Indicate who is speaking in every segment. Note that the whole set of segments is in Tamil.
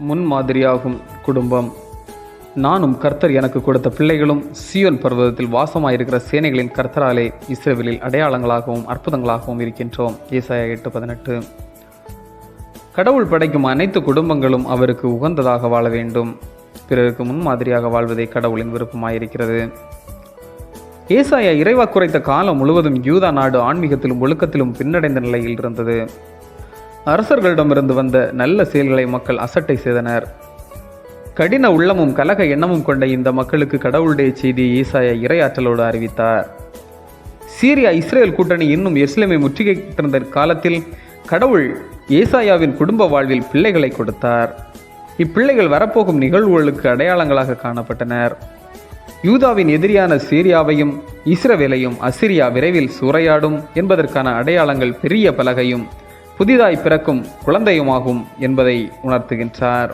Speaker 1: முன்மாதிரியாகும் குடும்பம். நானும் கர்த்தர் எனக்கு கொடுத்த பிள்ளைகளும் சியோன் பர்வதத்தில் வாசமாயிருக்கிற சேனைகளின் கர்த்தராலே இஸ்ரேலில் அடையாளங்களாகவும் அற்புதங்களாகவும் இருக்கின்றோம். ஏசாயா எட்டு பதினெட்டு. கடவுள் படைக்கும் அனைத்து குடும்பங்களும் அவருக்கு உகந்ததாக வாழ வேண்டும். பிறருக்கு முன்மாதிரியாக வாழ்வதே கடவுளின் விருப்பமாயிருக்கிறது. ஏசாயா இறைவா குறைத்த காலம் முழுவதும் யூதா நாடு ஆன்மீகத்திலும் ஒழுக்கத்திலும் பின்னடைந்த நிலையில் இருந்தது. அரசர்களிடமிருந்து வந்த நல்ல செயல்களை மக்கள் அசட்டை செய்தனர். கடின உள்ளமும் கலக எண்ணமும் கொண்ட இந்த மக்களுக்கு கடவுளுடைய செய்தியை ஈசாயா இறையாற்றலோடு அறிவித்தார். சீரியா இஸ்ரேல் கூட்டணி இன்னும் எருசலேமை முற்றுகையிட்டிருந்த காலத்தில் கடவுள் ஏசாயாவின் குடும்ப வாழ்வில் பிள்ளைகளை கொடுத்தார். இப்பிள்ளைகள் வரப்போகும் நிகழ்வுகளுக்கு அடையாளங்களாக காணப்பட்டனர். யூதாவின் எதிரியான சீரியாவையும் இஸ்ரவேலையும் அசிரியா விரைவில் சூறையாடும் என்பதற்கான அடையாளங்கள் பெரிய பலகையும் புதிதாய் பிறக்கும் குழந்தையுமாகும் என்பதை உணர்த்துகின்றார்.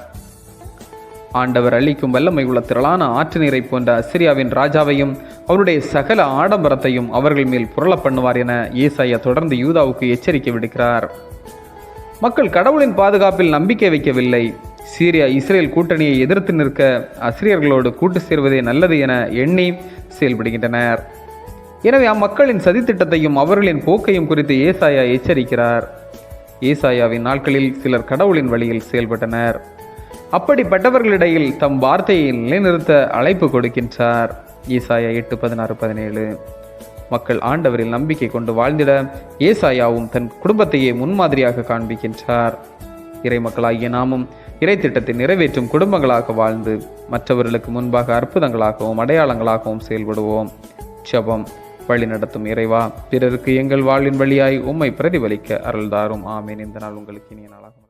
Speaker 1: ஆண்டவர் அளிக்கும் வல்லமை உள்ள திரளான ஆற்று நீரை போன்ற அசிரியாவின் ராஜாவையும் அவருடைய சகல ஆடம்பரத்தையும் அவர்கள் மேல் புரள பண்ணுவார் என ஏசாயா தொடர்ந்து யூதாவுக்கு எச்சரிக்கை விடுக்கிறார். மக்கள் கடவுளின் பாதுகாப்பில் நம்பிக்கை வைக்கவில்லை. சீரியா இஸ்ரேல் கூட்டணியை எதிர்த்து நிற்க அசிரியர்களோடு கூட்டு சேர்வதே நல்லது என எண்ணி செயல்படுகின்றனர். எனவே அம்மக்களின் சதித்திட்டத்தையும் அவர்களின் போக்கையும் குறித்து ஏசாயா எச்சரிக்கிறார். ஏசாயாவின் நாட்களில் சிலர் கடவுளின் வழியில் செயல்பட்டனர். அப்படிப்பட்டவர்களிடையில் தம் வார்த்தையை நிலைநிறுத்த அழைப்பு கொடுக்கின்றார். ஈசாயா எட்டு பதினாறு பதினேழு. மக்கள் ஆண்டவரில் நம்பிக்கை கொண்டு வாழ்ந்திட ஏசாயாவும் தன் குடும்பத்தையே முன்மாதிரியாக காண்பிக்கின்றார். இறை மக்களாகிய நாமும் இறை திட்டத்தை நிறைவேற்றும் குடும்பங்களாக வாழ்ந்து மற்றவர்களுக்கு முன்பாக அற்புதங்களாகவும் அடையாளங்களாகவும் செயல்படுவோம். ஜெபம். வழி நடத்தும் இறைவா. பிறருக்கு எங்கள் வாழ்வின் வழியாய் உம்மை பிரதிபலிக்க அருள்தாரும். ஆமேன். இந்த நாள் உங்களுக்கு இனிய நாளாகும்